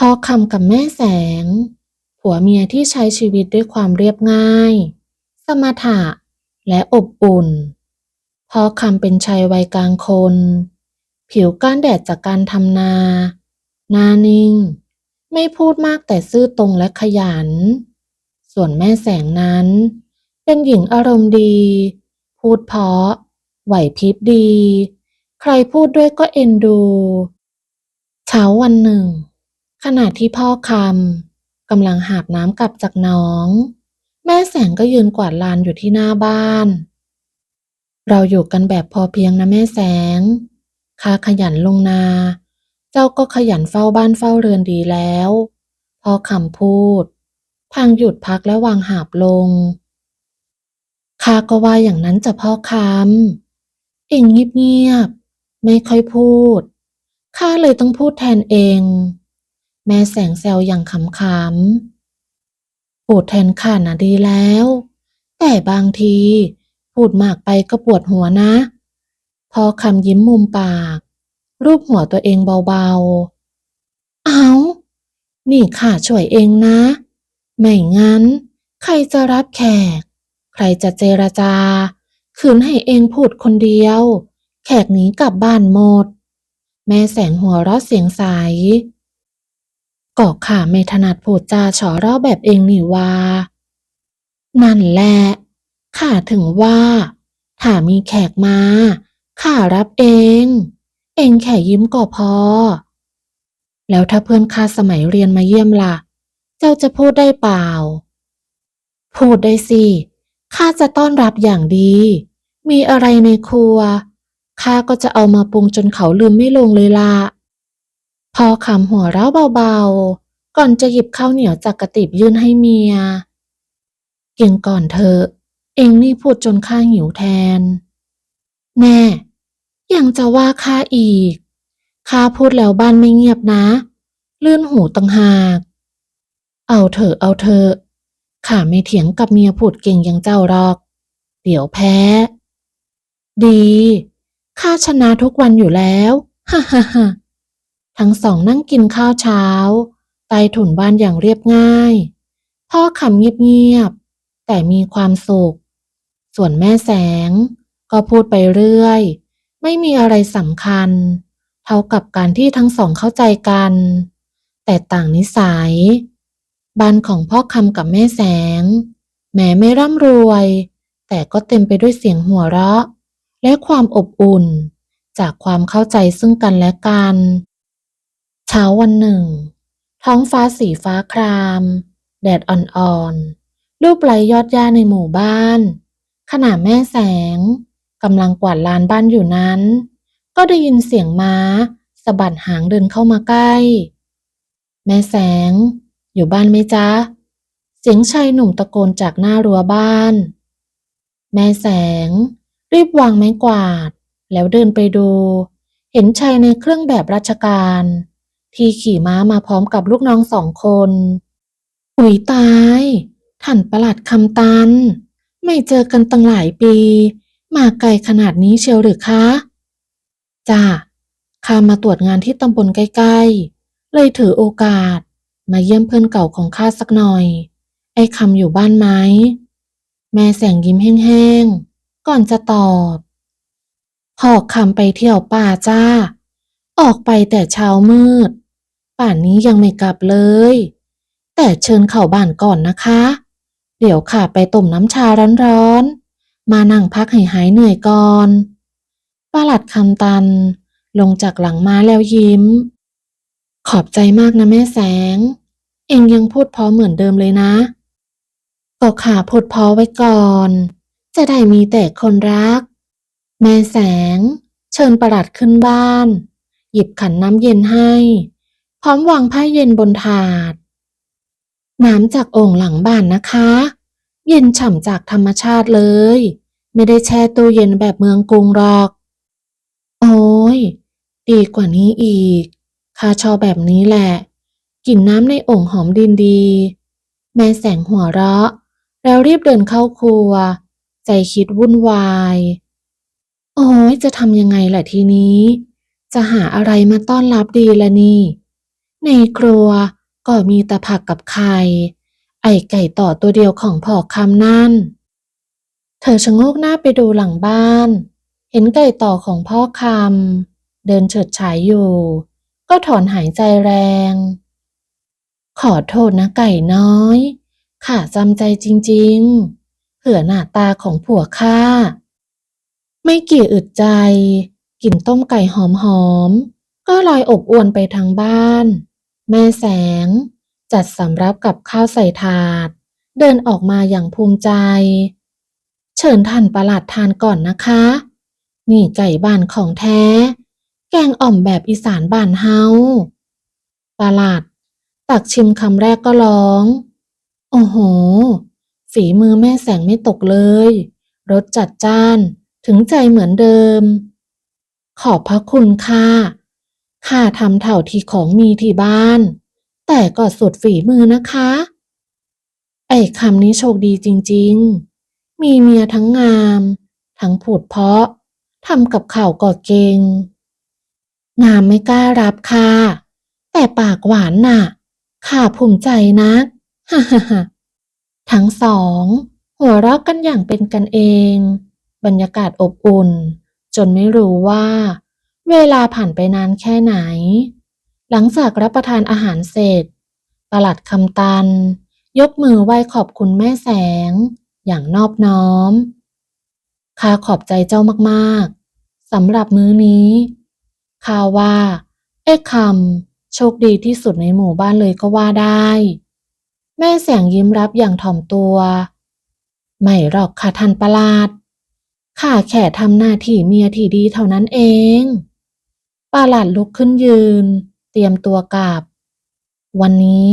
พอคำกับแม่แสง ผัวเมียที่ใช้ชีวิตด้วยความเรียบง่าย สมถะและอบอุ่นพอคำเป็นชายวัยกลางคน ผิวก้านแดดจากการทำนาหน้านิ่ง ไม่พูดมากแต่ซื่อตรงและขยัน ส่วนแม่แสงนั้น เป็นหญิงอารมณ์ดี พูดเพาะ ไหวพริบดี ใครพูดด้วยก็เอ็นดู เช้าวันหนึ่ง ขณะที่พ่อคำกำลังหาบน้ำกลับจากหนอง แม่แสงก็ยืนกวาดลานอยู่ที่หน้าบ้าน เราอยู่กันแบบพอเพียงนะแม่แสงข้าขยันลงนา เจ้าก็ขยันเฝ้าบ้านเฝ้าเรือนดีแล้วพ่อคำพูด พางหยุดพักและวางหาบลงข้าก็ว่าอย่างนั้นจะพ่อคำเองเงียบๆไม่ค่อยพูดข้าเลยต้องพูดแทนเอง แม่แสงแซวอย่างขำๆพูดแทนข้านะดีแล้ว แต่บางที พูดมากไปก็ปวดหัวนะ พอคำยิ้มมุมปาก รูปหัวตัวเองเบาๆ เอานี่ข้าช่วยเองนะ ไม่งั้น ใครจะรับแขก ใครจะเจรจา คืนให้เองพูดคนเดียว แขกหนีกลับบ้านหมด แม่แสงหัวเราะเสียงใส ก็ข้าไม่ถนัดพูดจาฉอเราะแบบเองนี่ว่านั่นแหละข้าถึงว่า ถ้ามีแขกมาข้ารับเอง เองแค่ยิ้มก็พอ แล้วถ้าเพื่อนข้าสมัยเรียนมาเยี่ยมล่ะ เจ้าจะพูดได้เปล่า พูดได้สิข้าจะต้อนรับอย่างดี มีอะไรในครัวข้าก็จะเอามาปรุงจนเขาลืมไม่ลงเลยล่ะ พอคำหัวเราะเบาๆ ก่อนจะหยิบข้าวเหนียวจากกระติบยื่นให้เมีย กินก่อนเถอเองนี่พูดจนข้าหิวแทน แน่ ยังจะว่าข้าอีก ข้าพูดแล้วบ้านไม่เงียบนะ ลื่นหูตังหาก เอาเถอะเอาเถอะข้าไม่เถียงกับเมียพูดเก่งอย่างเจ้าหรอก เดี๋ยวแพ้ ดี ข้าชนะทุกวันอยู่แล้ว ฮ่าฮ่าฮ่า ทั้งสองนั่งกินข้าวเช้า ใต้ถุนบ้านอย่างเรียบง่าย พ่อขำเงียบๆ แต่มีความสุข ส่วนแม่แสง ก็พูดไปเรื่อย ไม่มีอะไรสำคัญ เท่ากับการที่ทั้งสองเข้าใจกัน แต่ต่างนิสัย บ้านของพ่อคำกับแม่แสง แม้ไม่ร่ำรวย แต่ก็เต็มไปด้วยเสียงหัวเราะ และความอบอุ่น จากความเข้าใจซึ่งกันและกัน เช้าวันหนึ่ง ท้องฟ้าสีฟ้าคราม แดดอ่อนๆรูปไล้ยอดหญ้าในหมู่บ้าน ขณะแม่แสงกำลังกวาดลานบ้านอยู่นั้น ก็ได้ยินเสียงม้าสะบัดหางเดินเข้ามาใกล้ แม่แสง อยู่บ้านไหมจ๊ะ เสียงชายหนุ่มตะโกนจากหน้ารั้วบ้าน แม่แสง รีบวางไม้กวาด แล้วเดินไปดู เห็นชายในเครื่องแบบราชการ ที่ขี่ม้ามาพร้อมกับลูกน้องสองคนอุ๊ยตาย ท่านประหลัดคำตัน ไม่เจอกันตั้งหลายปี มาไกลขนาดนี้เชียวหรือคะจ้าข้ามาตรวจงานที่ตำบลใกล้ๆ เลยถือโอกาส มาเยี่ยมเพื่อนเก่าของข้าสักหน่อย ไอ้คำอยู่บ้านไหม แม่แสงยิ้มแห้งๆ ก่อนจะตอบพ่อคำไปเที่ยวป่าจ้า ออกไปแต่เช้ามืด ป่านนี้ยังไม่กลับเลย แต่เชิญเข้าบ้านก่อนนะคะ เดี๋ยวข้าไปต้มน้ำชาร้อนๆ มานั่งพักให้หายเหนื่อยก่อนป้าหลัดคำตัน ลงจากหลังม้าแล้วยิ้ม ขอบใจมากนะแม่แสง เองยังพูดพอเหมือนเดิมเลยนะ ก็ขาพูดพอไว้ก่อน จะได้มีแต่คนรัก แม่แสง เชิญประหลัดขึ้นบ้าน หยิบขันน้ำเย็นให้ พร้อมวางผ้าเย็นบนถาด น้ำจากโอ่งหลังบ้านนะคะ เย็นฉ่ำจากธรรมชาติเลย ไม่ได้แช่ตู้เย็นแบบเมืองกรุงหรอก โอ้ยดีกว่านี้อีกข้าชอบแบบนี้แหละ กลิ่นน้ำในโอ่งหอมดินดี แม่แสงหัวเราะ แล้วรีบเดินเข้าครัว ใจคิดวุ่นวาย โอ้ยจะทำยังไงล่ะทีนี้ จะหาอะไรมาต้อนรับดีละนี่ ในครัวก็มีแต่ผักกับไข่ ไอ้ไก่ต่อตัวเดียวของพ่อคำนั่น เธอชะโงกหน้าไปดูหลังบ้าน เห็นไก่ต่อของพ่อคำเดินเฉิดฉายอยู่ ก็ถอนหายใจแรง ขอโทษนะไก่น้อยข้าจำใจจริงๆ เผื่อหน้าตาของผัวข้า ไม่กี่อึดใจ กลิ่นต้มไก่หอมๆ ก็ลอยอบอวนไปทางบ้าน แม่แสง จัดสำรับกับข้าวใส่ถาด เดินออกมาอย่างภูมิใจ เชิญท่านประหลัดทานก่อนนะคะ นี่ไก่บ้านของแท้ แกงอ่อมแบบอีสานบ้านเฮาประหลัดตักชิมคำแรกก็ร้อง โอ้โห ฝีมือแม่แสงไม่ตกเลย รสจัดจ้านถึงใจเหมือนเดิม ขอบพระคุณค่ะ ข้าทำเท่าที่ของมีที่บ้าน แต่ก็สุดฝีมือนะคะ ไอ้คำนี้โชคดีจริงๆ มีเมียทั้งงาม ทั้งผุดเพาะทำกับข่าวก็เก่งงามไม่กล้ารับค่ะ แต่ปากหวานน่ะ ข้าภูมิใจนะฮ่าฮ่าฮ่าทั้งสอง หัวเราะกันอย่างเป็นกันเอง บรรยากาศอบอุ่น จนไม่รู้ว่า เวลาผ่านไปนานแค่ไหน หลังจากรับประทานอาหารเสร็จประหลัดคำตัน ยกมือไหว้ขอบคุณแม่แสง อย่างนอบน้อม ข้าขอบใจเจ้ามากๆสำหรับมื้อนี้ ข้าว่า ไอ้คำโชคดีที่สุดในหมู่บ้านเลยก็ว่าได้ แม่แสงยิ้มรับอย่างถ่อมตัว ไม่หรอกค่ะท่านประหลาดข้าแค่ทำหน้าที่เมียที่ดีเท่านั้นเอง ประหลัดลุกขึ้นยืน เตรียมตัวกลับ วันนี้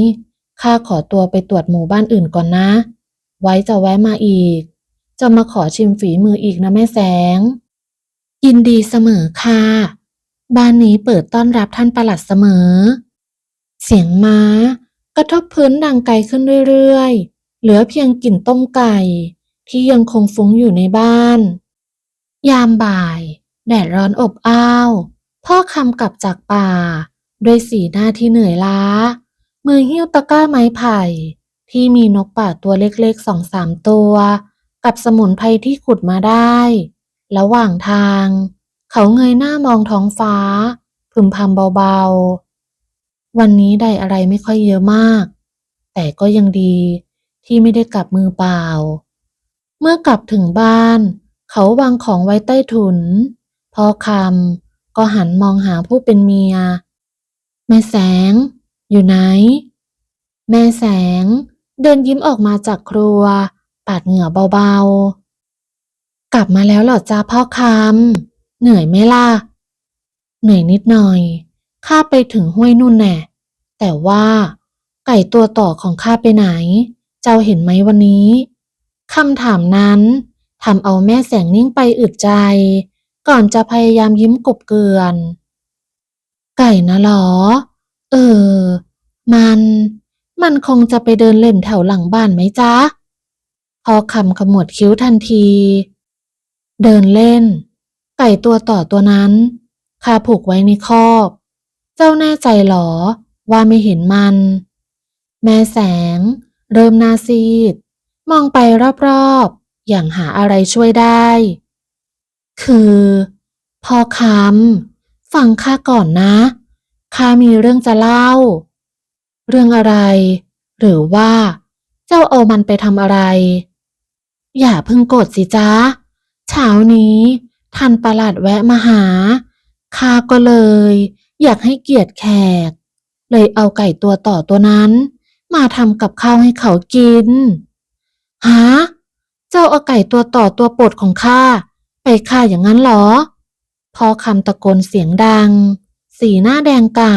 ข้าขอตัวไปตรวจหมู่บ้านอื่นก่อนนะ ไว้จะแวะมาอีก จะมาขอชิมฝีมืออีกนะแม่แสง ยินดีเสมอค่ะ บ้านนี้เปิดต้อนรับท่านประหลัดเสมอ เสียงม้ากระทบพื้นดังไกลขึ้นเรื่อยๆ เหลือเพียงกลิ่นต้มไก่ ที่ยังคงฟุ้งอยู่ในบ้าน ยามบ่าย แดดร้อนอบอ้าว พ่อคำกลับจากป่า ด้วยสีหน้าที่เหนื่อยล้า มือหิ้วตะกร้าไม้ไผ่ ที่มีนกป่าตัวเล็กๆสองสามตัว กับสมุนไพรที่ขุดมาได้ ระหว่างทาง เขาเงยหน้ามองท้องฟ้า พึมพำเบาๆ วันนี้ได้อะไรไม่ค่อยเยอะมาก แต่ก็ยังดีที่ไม่ได้กลับมือเปล่า เมื่อกลับถึงบ้าน เขาวางของไว้ใต้ถุน พอคำ ก็หันมองหาผู้เป็นเมีย แม่แสง อยู่ไหน แม่แสง เดินยิ้มออกมาจากครัว ปาดเหงื่อเบาๆ กลับมาแล้วเหรอจ้าพ่อคำเหนื่อยไหมล่ะ เหนื่อยนิดหน่อย ข้าไปถึงห้วยนุ่นแน่แต่ว่า ไก่ตัวต่อของข้าไปไหน เจ้าเห็นไหมวันนี้คำถามนั้นทำเอาแม่แสงนิ่งไปอึดใจ ก่อนจะพยายามยิ้มกบเกลือน ไก่นะหรอ เออ มัน มันคงจะไปเดินเล่นแถวหลังบ้านไหมจ๊ะ พอคำขมวดคิ้วทันที เดินเล่น ไก่ตัวต่อตัวนั้นข้าผูกไว้ในคอกเจ้าแน่ใจหรอ ว่าไม่เห็นมัน แม่แสง เริ่มนาซีด มองไปรอบๆ อย่างหาอะไรช่วยได้ คือพ่อคำฟังข้าก่อนนะข้ามีเรื่องจะเล่า เรื่องอะไร หรือว่า เจ้าเอามันไปทำอะไร อย่าเพิ่งโกรธสิจ๊ะเช้านี้ท่านประหลัดแวะมาหาข้าก็เลย อยากให้เกียรติแขก เลยเอาไก่ตัวต่อตัวนั้น มาทำกับข้าวให้เขากินฮะเจ้าเอาไก่ตัวต่อตัวโปรดของข้า ไปฆ่าอย่างนั้นเหรอ พอคำตะโกนเสียงดัง สีหน้าแดงก่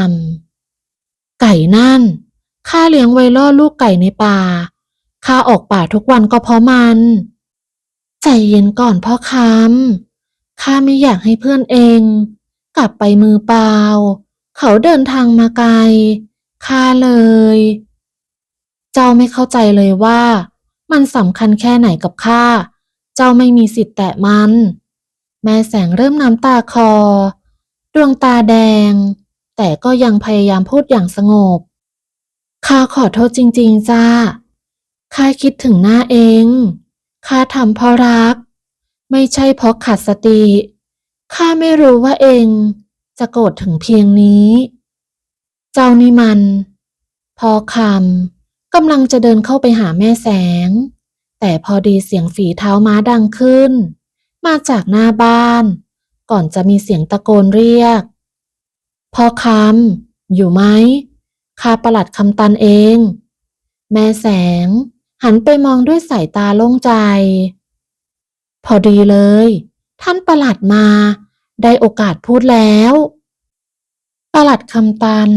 ำไก่นั่นข้าเลี้ยงไว้ล่อลูกไก่ในป่าข้าออกป่าทุกวันก็เพราะมัน ใจเย็นก่อนพ่อคำข้าไม่อยากให้เพื่อนเอง กลับไปมือเปล่า เขาเดินทางมาไกลข้าเลย เจ้าไม่เข้าใจเลยว่า มันสำคัญแค่ไหนกับข้า เจ้าไม่มีสิทธิ์แตะมัน แม่แสงเริ่มน้ำตาคอ ดวงตาแดง แต่ก็ยังพยายามพูดอย่างสงบ ข้าขอโทษจริง ๆ จ้า ข้าคิดถึงหน้าเอง ข้าทำเพราะรัก ไม่ใช่เพราะขาดสติ ข้าไม่รู้ว่าเองจะโกรธถึงเพียงนี้ เจ้านี่มัน พอคำกำลังจะเดินเข้าไปหาแม่แสง แต่พอดีเสียงฝีเท้าม้าดังขึ้น มาจากหน้าบ้าน ก่อนจะมีเสียงตะโกนเรียกพ่อคำอยู่ไหมข้าประหลัดคำตันเอง แม่แสง หันไปมองด้วยสายตาโล่งใจ พอดีเลย ท่านประหลัดมา ได้โอกาสพูดแล้วประหลัดคำตัน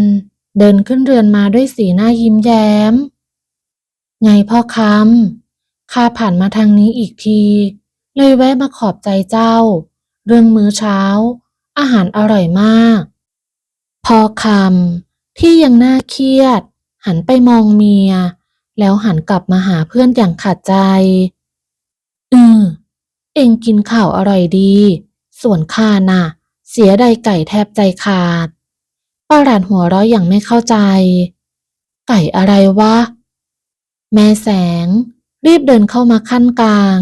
เดินขึ้นเรือนมาด้วยสีหน้ายิ้มแย้ม ไงพ่อคำ ข้าผ่านมาทางนี้อีกที เลยแวะมาขอบใจเจ้า เรื่องมื้อเช้า อาหารอร่อยมาก พอคำที่ยังน่าเครียด หันไปมองเมีย แล้วหันกลับมาหาเพื่อนอย่างขาดใจ อือเองกินข้าวอร่อยดี ส่วนข้าน่ะ เสียดายไก่แทบใจขาดป้าหลานหัวเราะอย่างไม่เข้าใจ ไก่อะไรวะ แม่แสง รีบเดินเข้ามาขั้นกลาง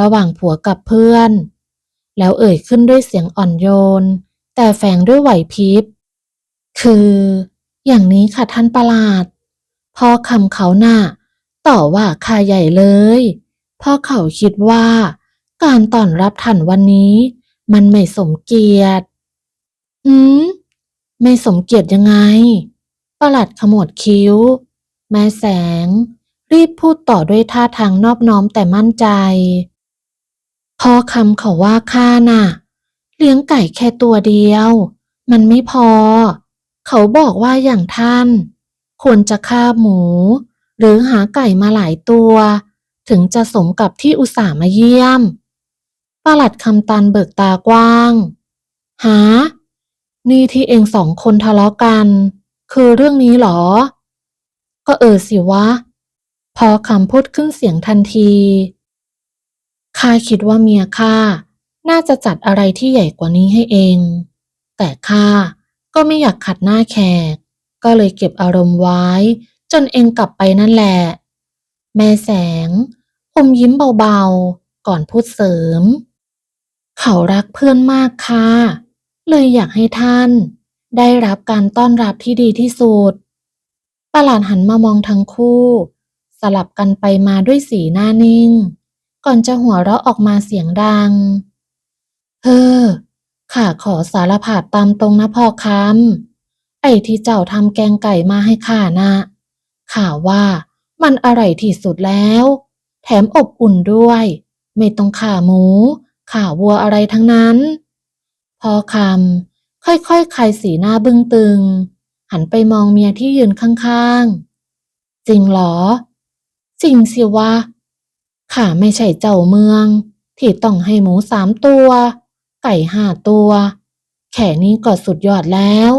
ระหว่างผัวกับเพื่อน แล้วเอ่ยขึ้นด้วยเสียงอ่อนโยน แต่แฝงด้วยไหวพริบ คือ อย่างนี้ค่ะท่านประหลาดพ่อคำเขาหน่ะต่อว่าข้าใหญ่เลยเพ่อเขาคิดว่า การต้อนรับท่านวันนี้ มันไม่สมเกียรติหืม ไม่สมเกียรติยังไง ประหลัดขมวดคิ้ว แม่แสง รีบพูดต่อด้วยท่าทางนอบน้อมแต่มั่นใจพ่อคำเขาว่าข้าน่ะ เลี้ยงไก่แค่ตัวเดียว มันไม่พอ เขาบอกว่าอย่างท่าน ควรจะฆ่าหมู หรือหาไก่มาหลายตัว ถึงจะสมกับที่อุตส่าห์มาเยี่ยมประหลัดคำตันเบิกตากว้าง หา นี่ที่เองสองคนทะเลาะกัน คือเรื่องนี้เหรอ ก็เออสิวะ พอคำพูดขึ้นเสียงทันทีข้าคิดว่าเมียข้าน่าจะจัดอะไรที่ใหญ่กว่านี้ให้เอง แต่ข้าก็ไม่อยากขัดหน้าแขก ก็เลยเก็บอารมณ์ไว้ จนเองกลับไปนั่นแหละ แม่แสงอมยิ้มเบาๆ ก่อนพูดเสริม เขารักเพื่อนมากค่ะ เลยอยากให้ท่าน ได้รับการต้อนรับที่ดีที่สุดประหลาดหันมามองทั้งคู่ สลับกันไปมาด้วยสีหน้านิ่ง ก่อนจะหัวเราะออกมาเสียงดัง เฮ้อข้าขอสารภาพตามตรงนะพ่อคำไอ้ที่เจ้าทำแกงไก่มาให้ข้านะข่าว่ามันอร่อยที่สุดแล้ว แถมอบอุ่นด้วย ไม่ต้องข่าหมูข่าวัวอะไรทั้งนั้น พอคำค่อยๆคลายสีหน้าบึ้งตึง หันไปมองเมียที่ยืนข้างๆ จริงเหรอ จริงสิวะข้าไม่ใช่เจ้าเมือง ที่ต้องให้หมูสามตัว ไก่ห้าตัว แค่นี้ก็สุดยอดแล้ว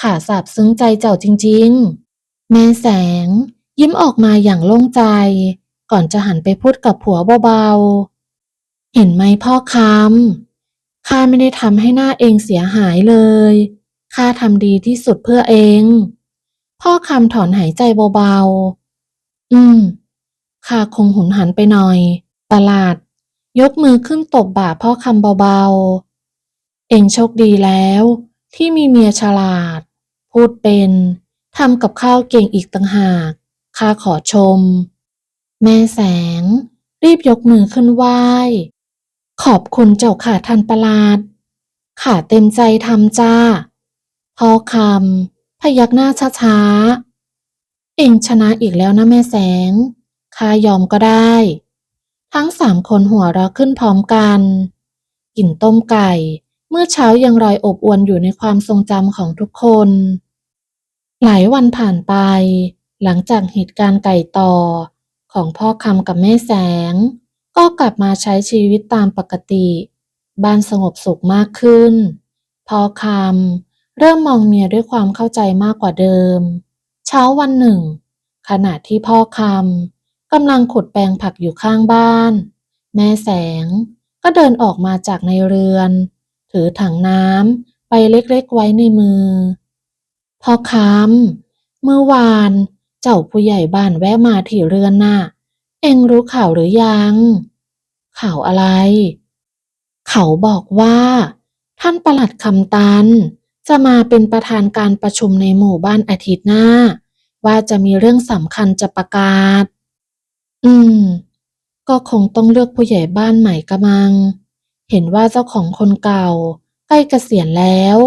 ข้าซาบซึ้งใจเจ้าจริง ๆ แม่แสง ยิ้มออกมาอย่างโล่งใจ ก่อนจะหันไปพูดกับผัวเบาๆ เห็นไหมพ่อคำข้าไม่ได้ทำให้หน้าเองเสียหายเลยข้าทำดีที่สุดเพื่อเอง พ่อคำถอนหายใจเบาๆ อืม ข้าคงหุนหันไปหน่อย ประหลาด ยกมือขึ้นตบบ่าพ่อคำเบาๆ เองโชคดีแล้ว ที่มีเมียฉลาด พูดเป็นทำกับข้าวเก่งอีกต่างหาก ข้าขอชม แม่แสง รีบยกมือขึ้นไหว้ ขอบคุณเจ้าค่ะท่านประหลาดข้าเต็มใจทำจ้าพ่อคำพยักหน้าช้าๆ เองชนะอีกแล้วนะแม่แสง ข้ายอมก็ได้ ทั้งสามคนหัวเราะขึ้นพร้อมกันกลิ่นต้มไก่ เมื่อเช้ายังรอยอบอวนอยู่ในความทรงจำของทุกคน หลายวันผ่านไป หลังจากเหตุการณ์ไก่ต่อ ของพ่อคำกับแม่แสง ก็กลับมาใช้ชีวิตตามปกติ บ้านสงบสุขมากขึ้น พ่อคำเริ่มมองเมียด้วยความเข้าใจมากกว่าเดิม เช้าวันหนึ่ง ขณะที่พ่อคำ กำลังขุดแปลงผักอยู่ข้างบ้าน แม่แสงก็เดินออกมาจากในเรือน ถือถังน้ำไปเล็กๆไว้ในมือ พอคำเมื่อวานเจ้าผู้ใหญ่บ้านแวะมาที่เรือนน่ะ เอ็งรู้ข่าวหรือยัง ข่าวอะไร เขาบอกว่า ท่านประหลัดคำตัน จะมาเป็นประธานการประชุมในหมู่บ้านอาทิตย์หน้า ว่าจะมีเรื่องสำคัญจะประกาศ อืม ก็คงต้องเลือกผู้ใหญ่บ้านใหม่กะมัง เห็นว่าเจ้าของคนเก่าใกล้เกษียณแล้ว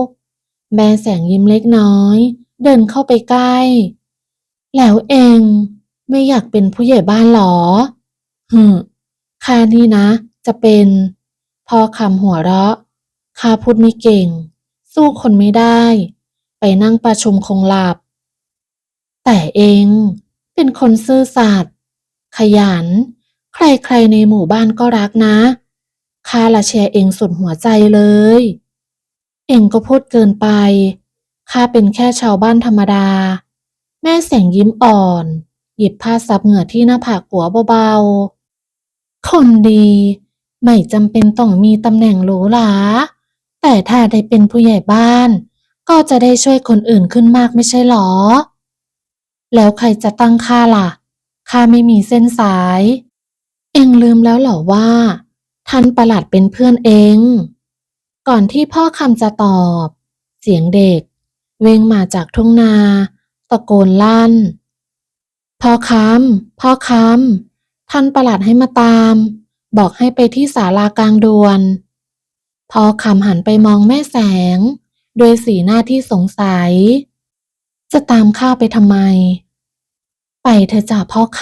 แม่แสงยิ้มเล็กน้อย เดินเข้าไปใกล้ แล้วเองไม่อยากเป็นผู้ใหญ่บ้านหรอฮึข้านี่นะ จะเป็นพ่อคำหัวเราะข้าพูดไม่เก่ง สู้คนไม่ได้ ไปนั่งประชุมคงหลับ แต่เองเป็นคนซื่อสัตย์ ขยัน ใครๆในหมู่บ้านก็รักนะข้าละเชียร์เองสุดหัวใจเลย เองก็พูดเกินไปข้าเป็นแค่ชาวบ้านธรรมดา แม่แสงยิ้มอ่อน หยิบผ้าซับเหงื่อที่หน้าผากหัวเบาๆ คนดี ไม่จำเป็นต้องมีตำแหน่งหรูหราแต่ถ้าได้เป็นผู้ใหญ่บ้าน ก็จะได้ช่วยคนอื่นขึ้นมากไม่ใช่หรอ แล้วใครจะตั้งค่าล่ะ ข้าไม่มีเส้นสาย เอ็งลืมแล้วเหรอว่า ท่านประหลัดเป็นเพื่อนเอง ก่อนที่พ่อคำจะตอบ เสียงเด็ก เวงมาจากทุ่งนา ตะโกนลั่น พ่อคำพ่อคำท่านประหลัดให้มาตาม บอกให้ไปที่ศาลากลางดวนพ่อคำหันไปมองแม่แสงด้วยสีหน้าที่สงสัย จะตามข้าไปทำไม ไปเถอะจ้ะพ่อค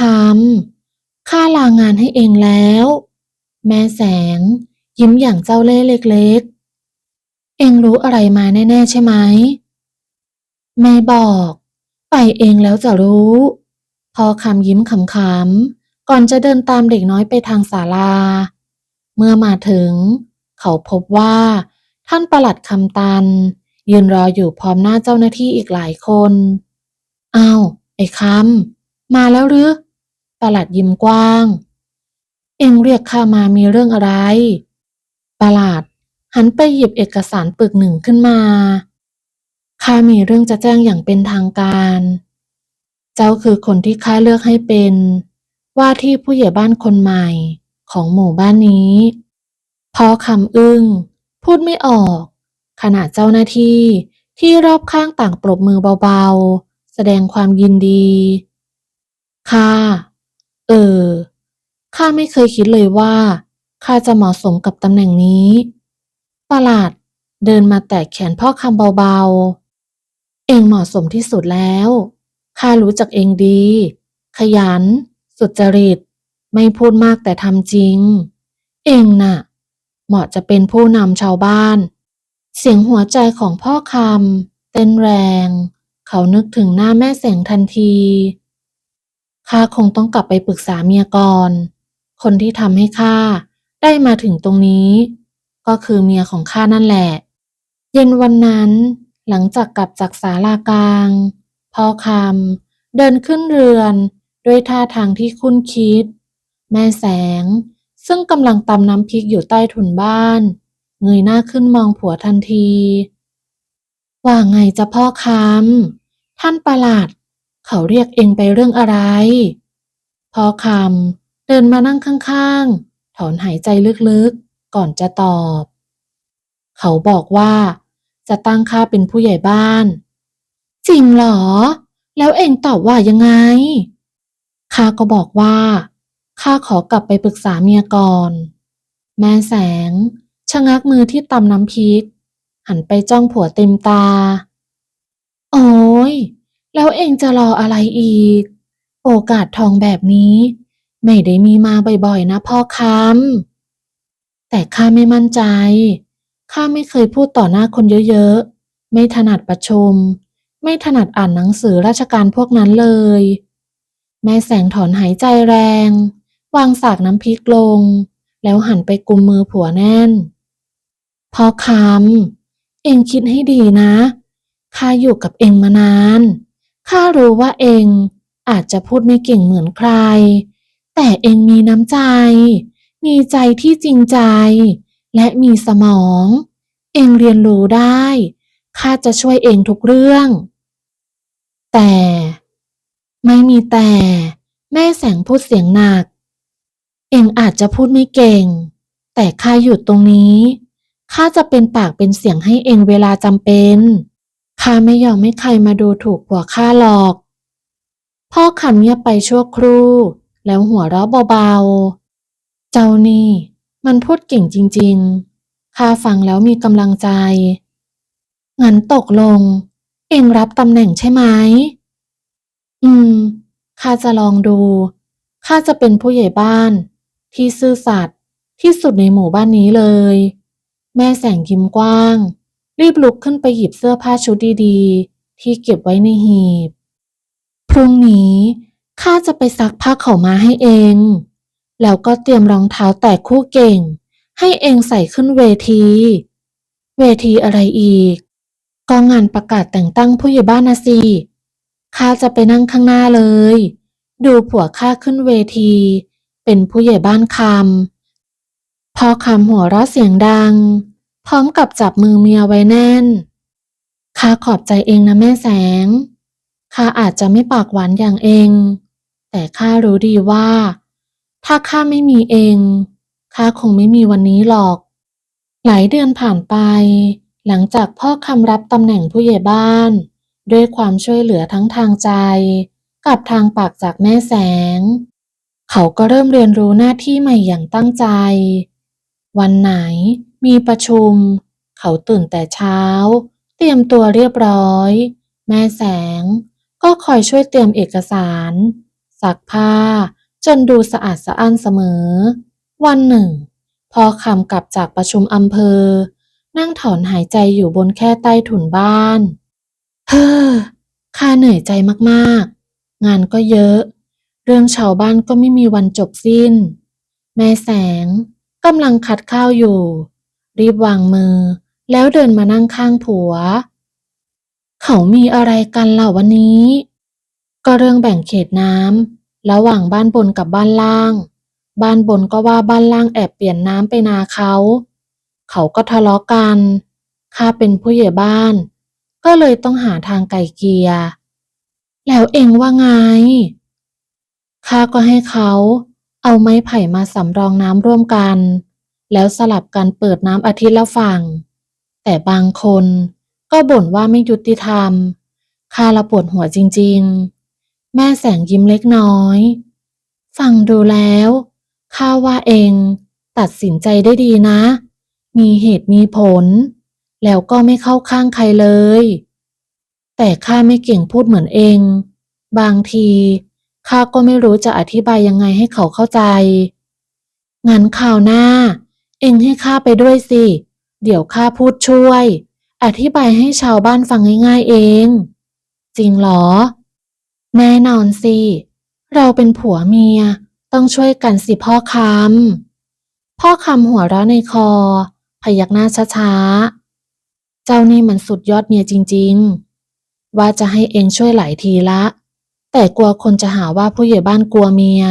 ำข้าลางานให้เองแล้ว แม่แสง ยิ้มอย่างเจ้าเล่ห์เล็กๆ เองรู้อะไรมาแน่ ๆ ใช่ไหม แม่บอก ไปเองแล้วจะรู้พ่อคำยิ้มขำๆก่อนจะเดินตามเด็กน้อยไปทางศาลา เมื่อมาถึง เขาพบว่า ท่านประหลัดคำตัน ยืนรออยู่พร้อมหน้าเจ้าหน้าที่อีกหลายคน อ้าว ไอ้คำ มาแล้วหรือประหลัดยิ้มกว้าง เอ็งเรียกข้ามามีเรื่องอะไรประหลัดหันไปหยิบเอกสารปึกหนึ่งขึ้นมา ข้ามีเรื่องจะแจ้งอย่างเป็นทางการ เจ้าคือคนที่ข้าเลือกให้เป็น ว่าที่ผู้ใหญ่บ้านคนใหม่ของหมู่บ้านนี้พอคำอึ้งพูดไม่ออก ขณะเจ้าหน้าที่ที่รอบข้างต่างปรบมือเบาๆ แสดงความยินดี ค่ะเออ ข้าไม่เคยคิดเลยว่า ข้าจะเหมาะสมกับตำแหน่งนี้ ประหลาดเดินมาแตะแขนพ่อคำเบาๆ เองเหมาะสมที่สุดแล้ว ข้ารู้จักเองดี ขยัน สุจริต ไม่พูดมากแต่ทำจริง เองน่ะ เหมาะจะเป็นผู้นำชาวบ้าน เสียงหัวใจของพ่อคำเต้นแรง เขานึกถึงหน้าแม่แสงทันที ข้าคงต้องกลับไปปรึกษาเมียก่อน คนที่ทำให้ข้าได้มาถึงตรงนี้ ก็คือเมียของข้านั่นแหละ เย็นวันนั้นหลังจากกลับจากศาลากลางพ่อคำเดินขึ้นเรือนด้วยท่าทางที่คุ้นคิด แม่แสง ซึ่งกำลังตำน้ำพริกอยู่ใต้ถุนบ้าน เงยหน้าขึ้นมองผัวทันที ว่าไงจะพ่อคำท่านประหลัด เขาเรียกเองไปเรื่องอะไรพ่อคำเดินมานั่งข้างๆ ถอนหายใจลึกๆ ก่อนจะตอบ เขาบอกว่า จะตั้งข้าเป็นผู้ใหญ่บ้าน จริงเหรอ แล้วเองตอบว่ายังไง ข้าก็บอกว่า ข้าขอกลับไปปรึกษาเมียก่อน แม่แสง ชะงักมือที่ตำน้ำพริก หันไปจ้องผัวเต็มตา โอ้ย แล้วเองจะรออะไรอีก โอกาสทองแบบนี้ ไม่ได้มีมาบ่อยๆ นะพ่อคำแต่ข้าไม่มั่นใจ ข้าไม่เคยพูดต่อหน้าคนเยอะๆ ไม่ถนัดประชุมไม่ถนัดอ่านหนังสือราชการพวกนั้นเลย แม่แสงถอนหายใจแรง วางสากน้ำพริกลง แล้วหันไปกุมมือผัวแน่น พ่อคำเองคิดให้ดีนะข้าอยู่กับเองมานาน ข้ารู้ว่าเองอาจจะพูดไม่เก่งเหมือนใคร แต่เองมีน้ำใจ มีใจที่จริงใจ และมีสมอง เองเรียนรู้ได้ ข้าจะช่วยเองทุกเรื่อง แต่ ไม่มีแต่ แม่แสงพูดเสียงหนัก เองอาจจะพูดไม่เก่ง แต่ข้าอยู่ตรงนี้ ข้าจะเป็นปากเป็นเสียงให้เองเวลาจำเป็น ข้าไม่ยอมให้ใครมาดูถูกผัวข้าหรอก พ่อคำเงียบไปชั่วครู่ แล้วหัวเราะเบาๆ เจ้านี่ มันพูดเก่งจริงๆ ข้าฟังแล้วมีกำลังใจ งั้นตกลง เองรับตำแหน่งใช่ไหม อืม ข้าจะลองดู ข้าจะเป็นผู้ใหญ่บ้าน ที่ซื่อสัตย์ที่สุดในหมู่บ้านนี้เลย แม่แสงยิ้มกว้าง รีบลุกขึ้นไปหยิบเสื้อผ้าชุดดีๆ ที่เก็บไว้ในหีบ พรุ่งนี้ข้าจะไปซักผ้าเขามาให้เอง แล้วก็เตรียมรองเท้าแตะคู่เก่ง ให้เองใส่ขึ้นเวที เวทีอะไรอีก ก็งานประกาศแต่งตั้งผู้ใหญ่บ้านนะสิข้าจะไปนั่งข้างหน้าเลย ดูผัวข้าขึ้นเวที เป็นผู้ใหญ่บ้านคำพอคำหัวเราะเสียงดัง พร้อมกับจับมือเมียไว้แน่น ข้าขอบใจเองนะแม่แสง ข้าอาจจะไม่ปากหวานอย่างเอง แต่ข้ารู้ดีว่า ถ้าข้าไม่มีเอง ข้าคงไม่มีวันนี้หรอก หลายเดือนผ่านไป หลังจากพ่อคำรับตำแหน่งผู้ใหญ่บ้าน ด้วยความช่วยเหลือทั้งทางใจ กับทางปากจากแม่แสง เขาก็เริ่มเรียนรู้หน้าที่ใหม่อย่างตั้งใจ วันไหน มีประชุม เขาตื่นแต่เช้า เตรียมตัวเรียบร้อย แม่แสง ก็คอยช่วยเตรียมเอกสารซักผ้า จนดูสะอาดสะอ้านเสมอ วันหนึ่ง พอคำกลับจากประชุมอำเภอ นั่งถอนหายใจอยู่บนแค่ใต้ถุนบ้าน เฮ้อข้าเหนื่อยใจมากๆ งานก็เยอะ เรื่องชาวบ้านก็ไม่มีวันจบสิ้น แม่แสงกำลังคัดข้าวอยู่ รีบวางมือ แล้วเดินมานั่งข้างผัว เขามีอะไรกันเล่ะวันนี้ ก็เรื่องแบ่งเขตน้ำระหว่างบ้านบนกับบ้านล่าง บ้านบนก็ว่าบ้านล่างแอบเปลี่ยนน้ำไปนาเขา เขาก็ทะเลาะกันข้าเป็นผู้ใหญ่บ้าน ก็เลยต้องหาทางไกล่เกียแล้วเองว่าไงข้าก็ให้เขาเอาไม้ไผ่มาสำรองน้ำร่วมกัน แล้วสลับกันเปิดน้ำอาทิตย์ละฝั่ง แต่บางคนก็บ่นว่าไม่ยุติธรรมข้าละปวดหัวจริงๆ แม่แสงยิ้มเล็กน้อย ฟังดูแล้วข้าว่าเองตัดสินใจได้ดีนะ มีเหตุมีผล แล้วก็ไม่เข้าข้างใครเลย แต่ข้าไม่เก่งพูดเหมือนเอง บางทีข้าก็ไม่รู้จะอธิบายยังไงให้เขาเข้าใจ งั้นข่าวหน้า เองให้ข้าไปด้วยสิ เดี๋ยวข้าพูดช่วย อธิบายให้ชาวบ้านฟังง่ายๆเอง จริงเหรอ แน่นอนสิ เราเป็นผัวเมีย ต้องช่วยกันสิพ่อคำพ่อคำหัวเราะในคอ พยักหน้าช้าๆ เจ้านี่มันสุดยอดเมียจริงๆ ว่าจะให้เองช่วยหลายทีละ แต่กลัวคนจะหาว่าผู้ใหญ่บ้านกลัวเมีย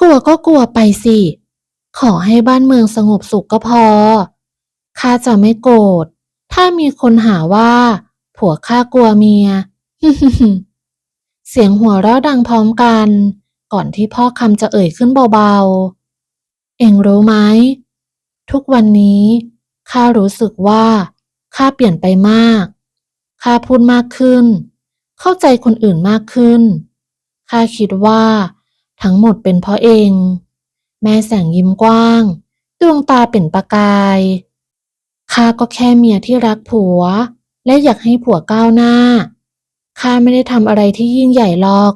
กลัวก็กลัวไปสิ ขอให้บ้านเมืองสงบสุขก็พอ ข้าจะไม่โกรธ ถ้ามีคนหาว่า ผัวข้ากลัวเมีย เสียงหัวเราะดังพร้อมกัน ก่อนที่พ่อคำจะเอ่ยขึ้นเบาๆ เอ็งรู้ไหม ทุกวันนี้ข้ารู้สึกว่าข้าเปลี่ยนไปมาก ข้าพูดมากขึ้น เข้าใจคนอื่นมากขึ้น ข้าคิดว่า ทั้งหมดเป็นเพราะเอง แม่แสงยิ้มกว้าง ดวงตาเป็นประกายข้าก็แค่เมียที่รักผัว และอยากให้ผัวก้าวหน้าข้าไม่ได้ทำอะไรที่ยิ่งใหญ่หรอก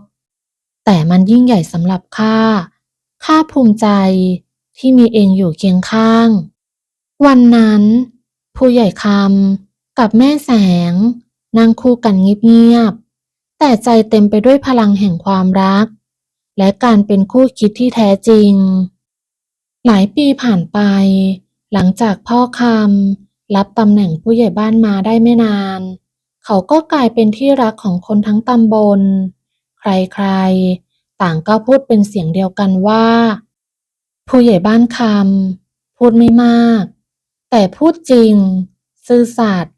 แต่มันยิ่งใหญ่สำหรับข้าข้าภูมิใจที่มีเองอยู่เคียงข้าง วันนั้น ผู้ใหญ่คำกับแม่แสงนั่งคู่กันเงียบๆแต่ใจเต็มไปด้วยพลังแห่งความรัก และการเป็นคู่คิดที่แท้จริง หลายปีผ่านไป หลังจากพ่อคำรับตำแหน่งผู้ใหญ่บ้านมาได้ไม่นาน เขาก็กลายเป็นที่รักของคนทั้งตำบล ใครๆ ต่างก็พูดเป็นเสียงเดียวกันว่า ผู้ใหญ่บ้านคำพูดไม่มาก แต่พูดจริง ซื่อสัตย์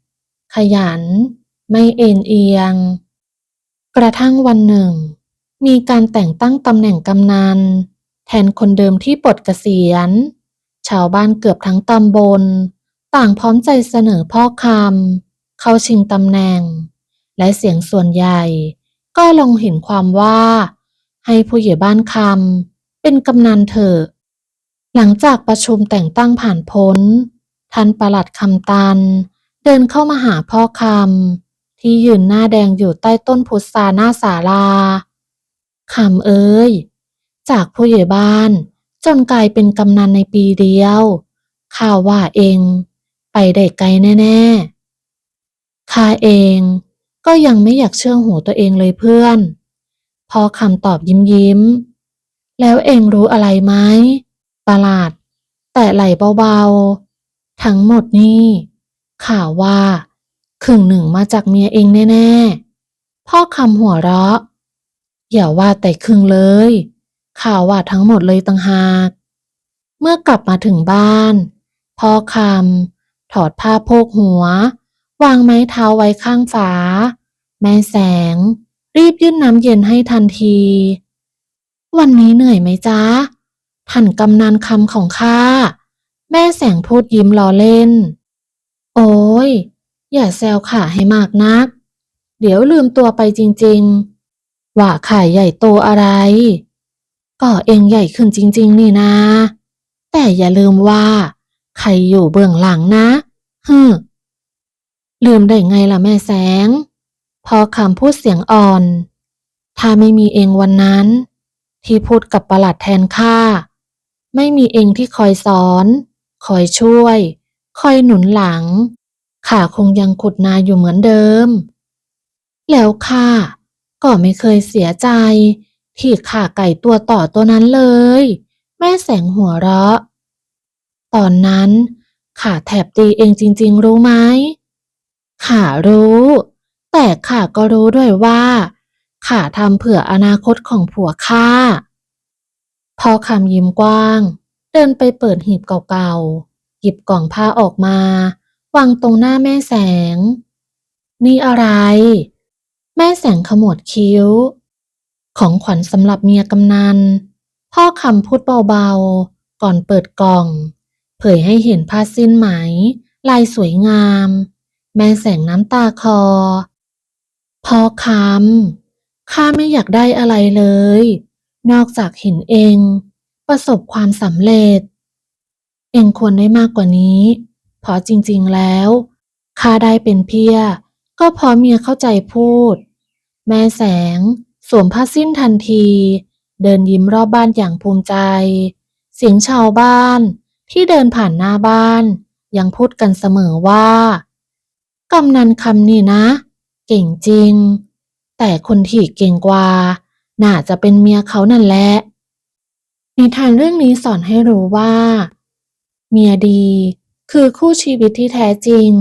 ขยัน ไม่เอ็นเอียง กระทั่งวันหนึ่ง มีการแต่งตั้งตำแหน่งกำนัน แทนคนเดิมที่ปลดเกษียณ ชาวบ้านเกือบทั้งตำบล ต่างพร้อมใจเสนอพ่อคำเข้าชิงตำแหน่ง และเสียงส่วนใหญ่ก็ลงเห็นความว่า ให้ผู้ใหญ่บ้านคำเป็นกำนันเถอะ หลังจากประชุมแต่งตั้งผ่านพ้น ท่านประหลัดคำตัน เดินเข้ามาหาพ่อคำที่ยืนหน้าแดงอยู่ใต้ต้นพุทราหน้าศาลาคำเอ้ย จากผู้ใหญ่บ้าน จนกลายเป็นกำนันในปีเดียวข้าว่าเอง ไปได้ไกลแน่ๆข้าเองก็ยังไม่อยากเชื่อหูตัวเองเลยเพื่อน พอคำตอบยิ้มยิ้มๆแล้วเองรู้อะไรไหมประหลาด แต่ไหลเบาๆ ทั้งหมดนี่ข่าวว่าครึ่งหนึ่งมาจากเมียเองแน่ ๆ พ่อคำหัวเราะ อย่าว่าแต่ครึ่งเลย ข่าวว่าทั้งหมดเลยต่างหาก เมื่อกลับมาถึงบ้านพ่อคำถอดผ้าโพกหัว วางไม้เท้าไว้ข้างฝา แม่แสง รีบยื่นน้ำเย็นให้ทันที วันนี้เหนื่อยไหมจ๊ะท่านกำนันคำของข้าแม่แสงพูดยิ้มล้อเล่น โอ้ย อย่าแซวข่าให้มากนัก เดี๋ยวลืมตัวไปจริง ๆ ว่าข่าใหญ่โตอะไร ก็เองใหญ่ขึ้นจริง ๆ นี่นะ แต่อย่าลืมว่า ใครอยู่เบื้องหลังนะฮึลืมได้ไงล่ะแม่แสง พอคำพูดเสียงอ่อน ถ้าไม่มีเองวันนั้น ที่พูดกับประหลัดแทนข้าไม่มีเองที่คอยสอน คอยช่วย คอยหนุนหลังข้าคงยังขุดนาอยู่เหมือนเดิม แล้วข้าก็ไม่เคยเสียใจ ที่ข่าไก่ตัวต่อตัวนั้นเลย แม่แสงหัวเราะ ตอนนั้นขาแถบตีเองจริง ๆ รู้ไหมขารู้ แต่ขาก็รู้ด้วยว่าขาทำเผื่ออนาคตของผัวข้าพอคำยิ้มกว้าง เดินไปเปิดหีบเก่าๆ หยิบกล่องผ้าออกมาวางตรงหน้าแม่แสง นี่อะไร แม่แสงขมวดคิ้ว ของขวัญสำหรับเมียกำนัน พ่อคำพูดเบาๆ ก่อนเปิดกล่อง เผยให้เห็นผ้าสิ้นไหม ลายสวยงาม แม่แสงน้ำตาคอ พ่อคำข้าไม่อยากได้อะไรเลย นอกจากเห็นเอง ประสบความสำเร็จ เองควรได้มากกว่านี้เพราะจริงๆแล้วข้าได้เป็นเพีย ก็เพราะเมียเข้าใจพูด แม่แสง สวมผ้าสิ้นทันที เดินยิ้มรอบบ้านอย่างภูมิใจ เสียงชาวบ้านที่เดินผ่านหน้าบ้าน ยังพูดกันเสมอว่า กำนันคำนี่นะ เก่งจริง แต่คนที่เก่งกว่า น่าจะเป็นเมียเขานั่นแหละนิทานเรื่องนี้สอนให้รู้ว่า เมียดีคือคู่ชีวิตที่แท้จริง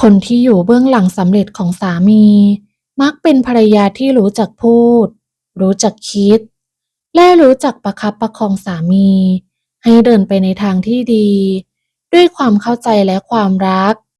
คนที่อยู่เบื้องหลังสำเร็จของสามี มักเป็นภรรยาที่รู้จักพูด รู้จักคิด และรู้จักประคับประคองสามี ให้เดินไปในทางที่ดี ด้วยความเข้าใจและความรัก